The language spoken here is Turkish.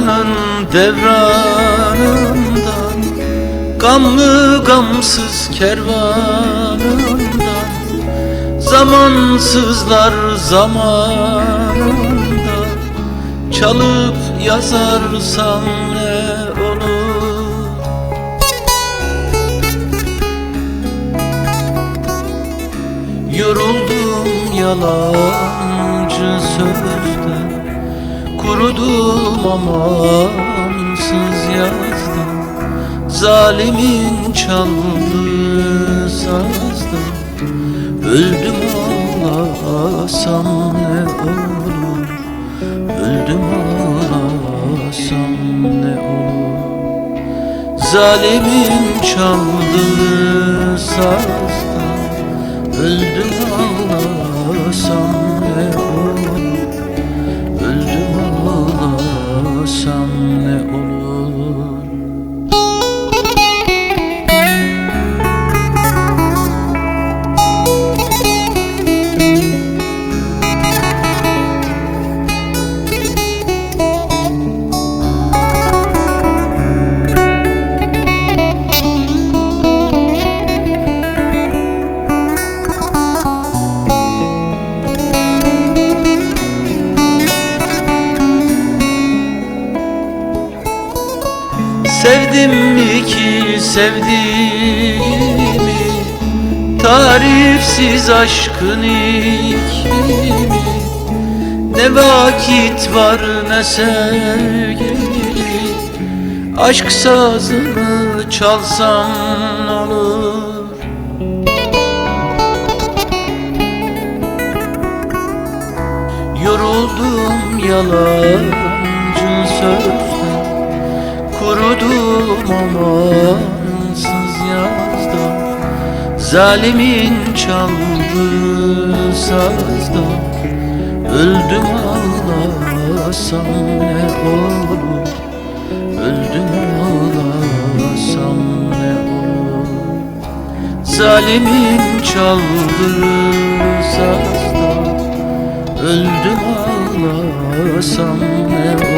Zamanın devranından Gamlı gamsız kervanından Zamansızlar zamanında Çalıp yazarsam ne olur? Yoruldum yalancı sözden Kurudum amansız yazda Zalimin çaldığı sazda Öldüm ağlasam ne olur? Öldüm ağlasam ne olur? Zalimin çaldığı sazda Öldüm ağlasam ne olur Sevdim mi ki sevdiğimi? Tarifsiz aşkın iklimi Ne vakit var ne sevgili. Aşk sazını çalsam olur. Yoruldum yalancı sözden Kurudum amansız yazda Zalimin çaldığı sazda Öldüm ağlasam ne olur. Öldüm ağlasam ne olur. Zalimin çaldığı sazda Öldüm ağlasam ne olur